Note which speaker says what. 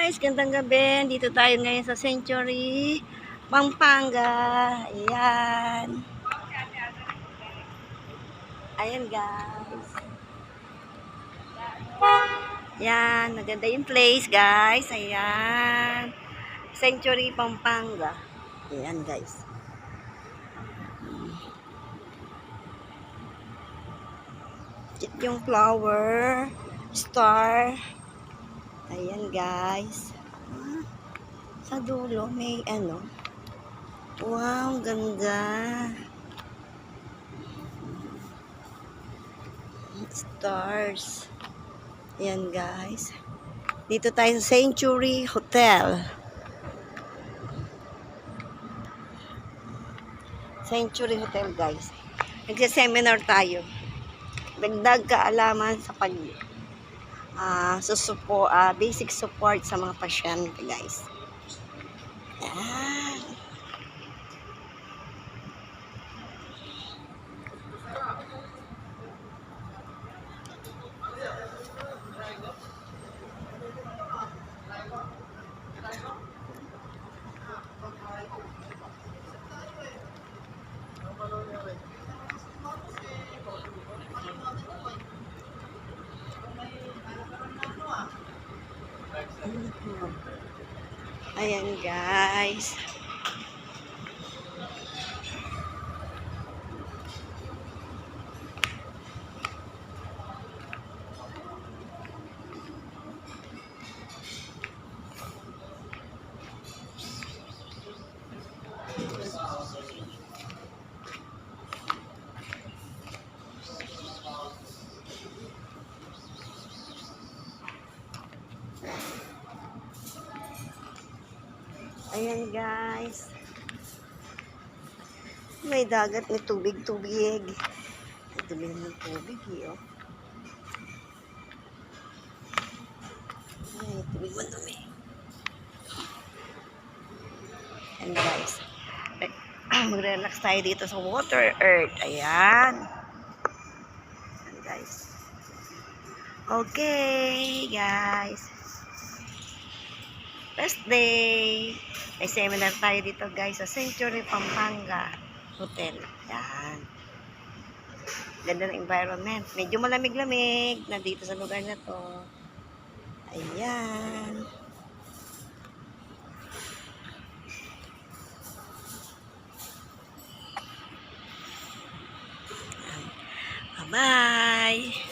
Speaker 1: guys, gandang gabi. Dito tayo ngayon sa Century, Pampanga. Ayan. Ayan guys. Ayan, maganda yung place guys. Ayan. Century, Pampanga. Ayan guys. Yung flower, star. Ayan guys. Sa dulo may ano. Wow, ganda. Stars. Ayan guys. Dito tayo sa Century Hotel. Century Hotel guys. Nagsa-seminar tayo. Dagdag kaalaman sa pag ah susupo, ah, basic support sa mga pasyente, guys. Yan. Ayan, guys. Ayan, guys. May dagat, may tubig-tubig. May tubig ng tubig, eh, oh. Ayan, tubig madumi. Ayan, guys. Re- Mag-relax tayo dito sa water earth. Ayan. Ayan, guys. Okay, guys. First day. May seminar tayo dito guys sa Century Pampanga Hotel. Yan. Ganda ng environment. Medyo malamig-lamig na dito sa lugar na to. Ayan. Bye-bye.